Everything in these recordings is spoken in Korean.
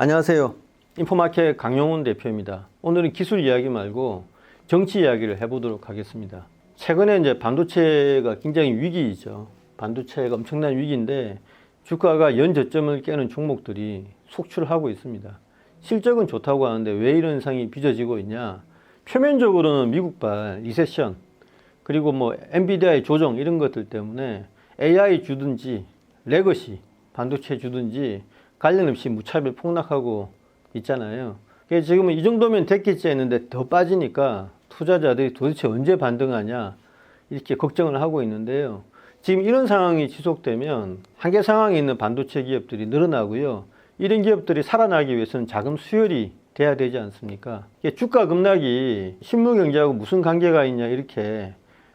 안녕하세요. 인포마켓 강용훈 대표입니다. 오늘은 기술 이야기 말고 정치 이야기를 해보도록 하겠습니다. 최근에 이제 반도체가 굉장히 위기이죠. 반도체가 엄청난 위기인데 주가가 연저점을 깨는 종목들이 속출하고 있습니다. 실적은 좋다고 하는데 왜 이런 현상이 빚어지고 있냐? 표면적으로는 미국발 리세션 그리고 뭐 엔비디아의 조정 이런 것들 때문에 AI 주든지 레거시 반도체 주든지 관련 없이 무차별 폭락하고 있잖아요. 그래서 지금은 이 정도면 됐겠지 했는데 더 빠지니까 투자자들이 도대체 언제 반등하냐 이렇게 걱정을 하고 있는데요. 지금 이런 상황이 지속되면 한계 상황에 있는 반도체 기업들이 늘어나고요. 이런 기업들이 살아나기 위해서는 자금 수혈이 돼야 되지 않습니까? 주가 급락이 실물 경제하고 무슨 관계가 있냐 이렇게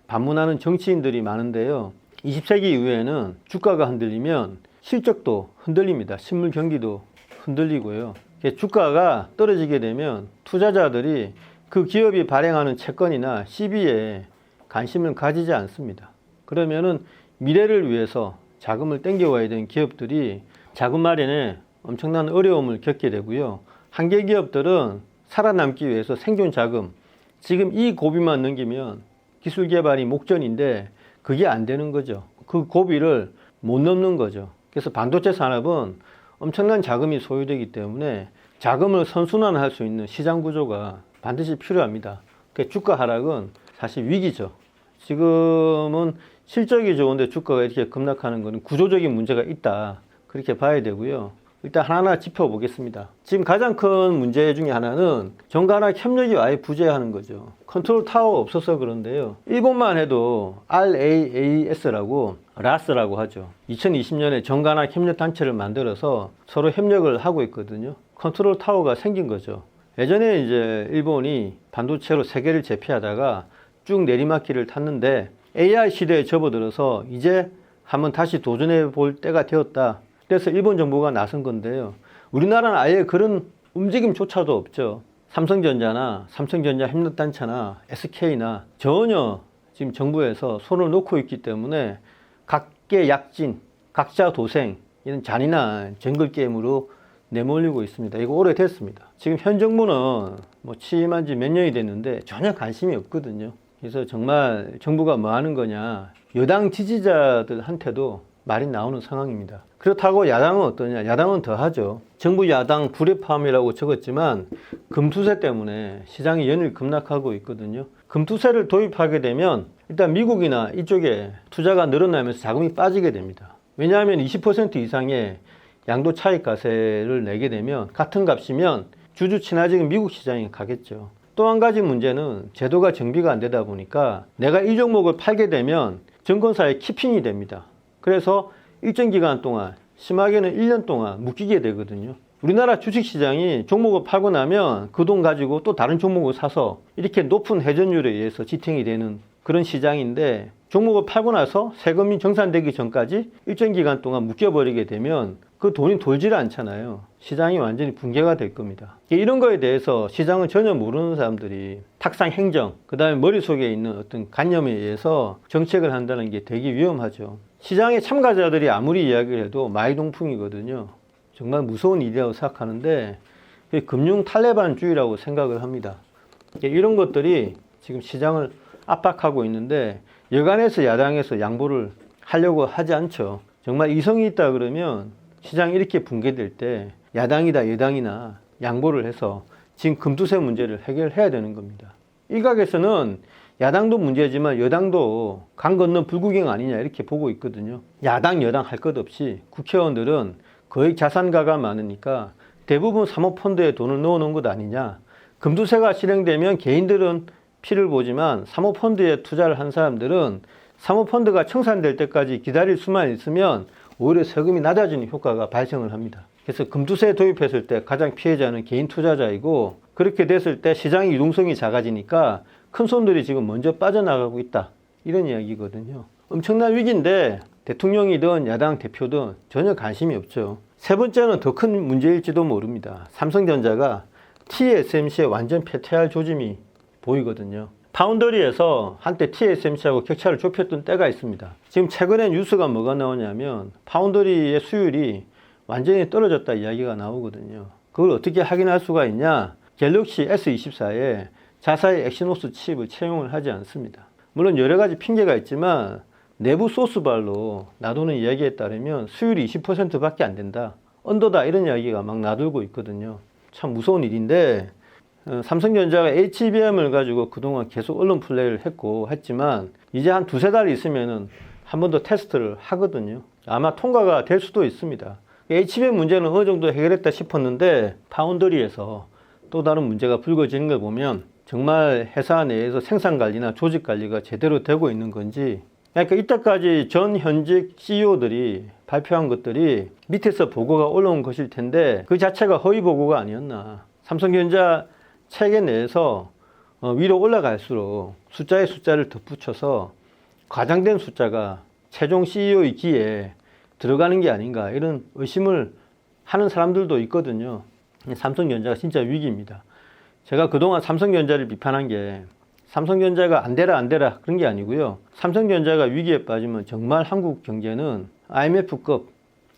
반문하는 정치인들이 많은데요. 20세기 이후에는 주가가 흔들리면 실적도 흔들립니다. 실물 경기도 흔들리고요. 주가가 떨어지게 되면 투자자들이 그 기업이 발행하는 채권이나 CB에 관심을 가지지 않습니다. 그러면은 미래를 위해서 자금을 땡겨와야 되는 기업들이 자금 마련에 엄청난 어려움을 겪게 되고요. 한계 기업들은 살아남기 위해서 생존 자금, 지금 이 고비만 넘기면 기술 개발이 목전인데 그게 안 되는 거죠. 그 고비를 못 넘는 거죠. 그래서 반도체 산업은 엄청난 자금이 소요되기 때문에 자금을 선순환할 수 있는 시장 구조가 반드시 필요합니다. 그 주가 하락은 사실 위기죠. 지금은 실적이 좋은데 주가가 이렇게 급락하는 것은 구조적인 문제가 있다. 그렇게 봐야 되고요. 일단 하나하나 짚어보겠습니다. 지금 가장 큰 문제 중에 하나는 정가나 협력이 아예 부재하는 거죠. 컨트롤 타워 없어서 그런데요. 일본만 해도 RAAS라고 라스라고 하죠. 2020년에 정가나 협력 단체를 만들어서 서로 협력을 하고 있거든요. 컨트롤 타워가 생긴 거죠. 예전에 이제 일본이 반도체로 세계를 제패하다가 쭉 내리막길을 탔는데 AI 시대에 접어들어서 이제 한번 다시 도전해 볼 때가 되었다. 그래서 일본 정부가 나선 건데요. 우리나라는 아예 그런 움직임조차도 없죠. 삼성전자나 삼성전자 협력단체나 SK나 전혀 지금 정부에서 손을 놓고 있기 때문에 각계 약진, 각자 도생, 이런 잔인한 정글 게임으로 내몰리고 있습니다. 이거 오래됐습니다. 지금 현 정부는 뭐 취임한 지 몇 년이 됐는데 전혀 관심이 없거든요. 그래서 정말 정부가 뭐 하는 거냐. 여당 지지자들한테도 말이 나오는 상황입니다. 그렇다고 야당은 어떠냐? 야당은 더 하죠. 정부 야당 불협화음이라고 적었지만 금투세 때문에 시장이 연일 급락하고 있거든요. 금투세를 도입하게 되면 일단 미국이나 이쪽에 투자가 늘어나면서 자금이 빠지게 됩니다. 왜냐하면 20% 이상의 양도 차익 과세를 내게 되면 같은 값이면 주주 친화적인 미국 시장에 가겠죠. 또 한 가지 문제는 제도가 정비가 안 되다 보니까 내가 이 종목을 팔게 되면 증권사에 키핑이 됩니다. 그래서 일정 기간 동안 심하게는 1년 동안 묶이게 되거든요. 우리나라 주식시장이 종목을 팔고 나면 그 돈 가지고 또 다른 종목을 사서 이렇게 높은 회전율에 의해서 지탱이 되는 그런 시장인데 종목을 팔고 나서 세금이 정산되기 전까지 일정 기간 동안 묶여버리게 되면 그 돈이 돌지를 않잖아요. 시장이 완전히 붕괴가 될 겁니다. 이런 거에 대해서 시장을 전혀 모르는 사람들이 탁상 행정, 그 다음에 머릿속에 있는 어떤 관념에 의해서 정책을 한다는 게 되게 위험하죠. 시장의 참가자들이 아무리 이야기를 해도 마이동풍이거든요. 정말 무서운 일이라고 생각하는데 금융 탈레반주의라고 생각을 합니다. 이런 것들이 지금 시장을 압박하고 있는데 여간에서 야당에서 양보를 하려고 하지 않죠. 정말 이성이 있다 그러면 시장이 이렇게 붕괴될 때 야당이다 여당이나 양보를 해서 지금 금투세 문제를 해결해야 되는 겁니다. 일각에서는 야당도 문제지만 여당도 강 건너 불구경 아니냐 이렇게 보고 있거든요. 야당 여당 할 것 없이 국회의원들은 거의 자산가가 많으니까 대부분 사모펀드에 돈을 넣어놓은 것 아니냐. 금투세가 실행되면 개인들은 피를 보지만 사모펀드에 투자를 한 사람들은 사모펀드가 청산될 때까지 기다릴 수만 있으면 오히려 세금이 낮아지는 효과가 발생을 합니다. 그래서 금투세 도입했을 때 가장 피해자는 개인 투자자이고 그렇게 됐을 때 시장의 유동성이 작아지니까 큰 손들이 지금 먼저 빠져나가고 있다. 이런 이야기거든요. 엄청난 위기인데 대통령이든 야당 대표든 전혀 관심이 없죠. 세 번째는 더 큰 문제일지도 모릅니다. 삼성전자가 TSMC에 완전 패퇴할 조짐이 보이거든요. 파운더리에서 한때 TSMC하고 격차를 좁혔던 때가 있습니다. 지금 최근에 뉴스가 뭐가 나오냐면 파운더리의 수율이 완전히 떨어졌다 이야기가 나오거든요. 그걸 어떻게 확인할 수가 있냐? 갤럭시 S24에 자사의 엑시노스 칩을 채용을 하지 않습니다. 물론 여러 가지 핑계가 있지만 내부 소스발로 놔두는 이야기에 따르면 수율이 20%밖에 안 된다. 언더다 이런 이야기가 막 나돌고 있거든요. 참 무서운 일인데 어, 삼성전자가 HBM을 가지고 그동안 계속 언론 플레이를 했고 했지만 이제 한 두세 달 있으면은 한 번 더 테스트를 하거든요. 아마 통과가 될 수도 있습니다. HBM 문제는 어느 정도 해결했다 싶었는데 파운더리에서 또 다른 문제가 불거지는 걸 보면 정말 회사 내에서 생산 관리나 조직 관리가 제대로 되고 있는 건지 그러니까 이때까지 전 현직 CEO들이 발표한 것들이 밑에서 보고가 올라온 것일 텐데 그 자체가 허위 보고가 아니었나. 삼성전자 체계 내에서 어, 위로 올라갈수록 숫자에 숫자를 덧붙여서 과장된 숫자가 최종 CEO의 귀에 들어가는 게 아닌가 이런 의심을 하는 사람들도 있거든요. 삼성전자가 진짜 위기입니다. 제가 그동안 삼성전자를 비판한 게 삼성전자가 안 되라 안 되라 그런 게 아니고요. 삼성전자가 위기에 빠지면 정말 한국 경제는 IMF급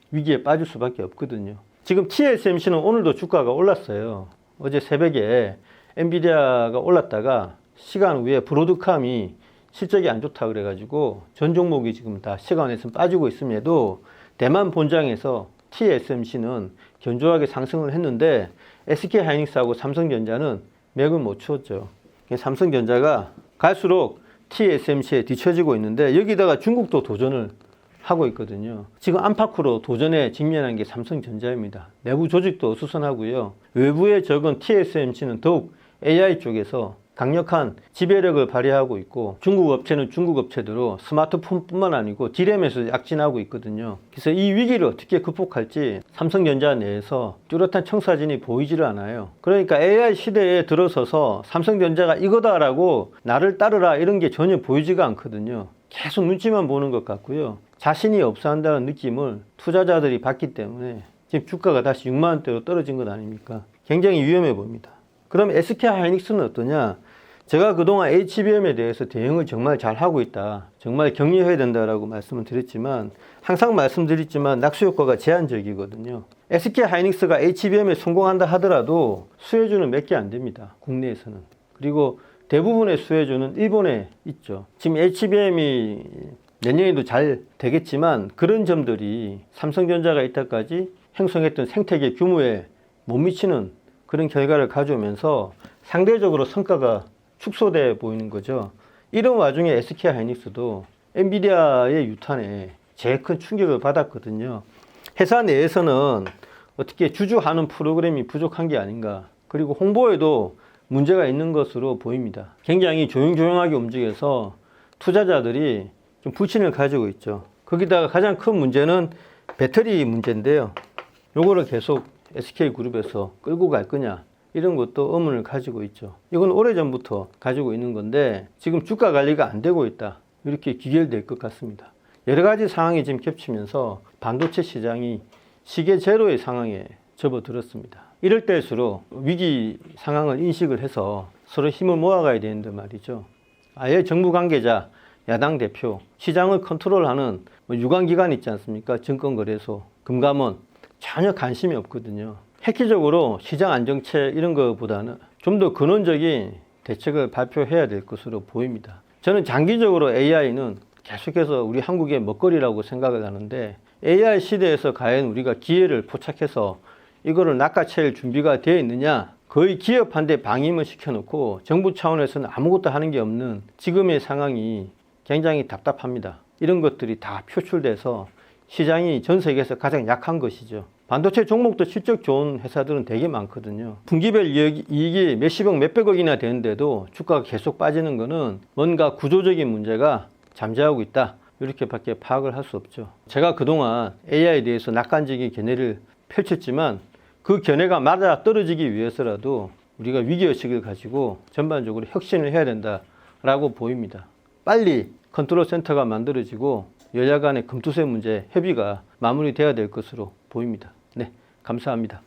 위기에 빠질 수밖에 없거든요. 지금 TSMC는 오늘도 주가가 올랐어요. 어제 새벽에 엔비디아가 올랐다가 시간 후에 브로드캄이 실적이 안 좋다 그래가지고 전 종목이 지금 다 시간에서 빠지고 있음에도 대만 본장에서 TSMC는 견조하게 상승을 했는데 SK 하이닉스하고 삼성전자는 맥을 못 추었죠. 삼성전자가 갈수록 TSMC에 뒤처지고 있는데 여기다가 중국도 도전을 하고 있거든요. 지금 안팎으로 도전에 직면한 게 삼성전자입니다. 내부 조직도 어수선하고요. 외부의 적은 TSMC는 더욱 AI 쪽에서 강력한 지배력을 발휘하고 있고 중국 업체는 중국 업체대로 스마트폰뿐만 아니고 디램에서 약진하고 있거든요. 그래서 이 위기를 어떻게 극복할지 삼성전자 내에서 뚜렷한 청사진이 보이지를 않아요. 그러니까 AI 시대에 들어서서 삼성전자가 이거다라고 나를 따르라 이런 게 전혀 보이지가 않거든요. 계속 눈치만 보는 것 같고요. 자신이 없어 한다는 느낌을 투자자들이 받기 때문에 지금 주가가 다시 6만 원대로 떨어진 것 아닙니까? 굉장히 위험해 보입니다. 그럼 SK 하이닉스는 어떠냐? 제가 그동안 HBM에 대해서 대응을 정말 잘 하고 있다. 정말 격려해야 된다라고 말씀을 드렸지만 항상 말씀드렸지만 낙수 효과가 제한적이거든요. SK 하이닉스가 HBM에 성공한다 하더라도 수혜주는 몇 개 안 됩니다. 국내에서는. 그리고 대부분의 수혜주는 일본에 있죠. 지금 HBM이 내년에도 잘 되겠지만 그런 점들이 삼성전자가 이때까지 형성했던 생태계 규모에 못 미치는 그런 결과를 가져오면서 상대적으로 성과가 축소돼 보이는 거죠. 이런 와중에 SK 하이닉스도 엔비디아의 유탄에 제일 큰 충격을 받았거든요. 회사 내에서는 어떻게 주주하는 프로그램이 부족한 게 아닌가. 그리고 홍보에도 문제가 있는 것으로 보입니다. 굉장히 조용조용하게 움직여서 투자자들이 좀 불신을 가지고 있죠. 거기다가 가장 큰 문제는 배터리 문제인데요. 요거를 계속 SK그룹에서 끌고 갈 거냐. 이런 것도 의문을 가지고 있죠. 이건 오래전부터 가지고 있는 건데 지금 주가 관리가 안 되고 있다. 이렇게 기결될 것 같습니다. 여러 가지 상황이 지금 겹치면서 반도체 시장이 시계 제로의 상황에 접어들었습니다. 이럴 때일수록 위기 상황을 인식을 해서 서로 힘을 모아가야 되는데 말이죠. 아예 정부 관계자, 야당 대표, 시장을 컨트롤하는 뭐 유관기관 있지 않습니까? 증권거래소, 금감원 전혀 관심이 없거든요. 획기적으로 시장 안정체 이런 것보다는 좀 더 근원적인 대책을 발표해야 될 것으로 보입니다. 저는 장기적으로 AI는 계속해서 우리 한국의 먹거리라고 생각을 하는데 AI 시대에서 과연 우리가 기회를 포착해서 이거를 낚아챌 준비가 되어 있느냐? 거의 기업한테 방임을 시켜놓고 정부 차원에서는 아무것도 하는 게 없는 지금의 상황이 굉장히 답답합니다. 이런 것들이 다 표출돼서 시장이 전 세계에서 가장 약한 것이죠. 반도체 종목도 실적 좋은 회사들은 되게 많거든요. 분기별 이익이 몇십억, 몇백억이나 되는데도 주가가 계속 빠지는 것은 뭔가 구조적인 문제가 잠재하고 있다. 이렇게밖에 파악을 할 수 없죠. 제가 그동안 AI에 대해서 낙관적인 견해를 펼쳤지만 그 견해가 맞아 떨어지기 위해서라도 우리가 위기의식을 가지고 전반적으로 혁신을 해야 된다라고 보입니다. 빨리 컨트롤 센터가 만들어지고 여야 간의 금투세 문제 협의가 마무리돼야 될 것으로 보입니다. 네, 감사합니다.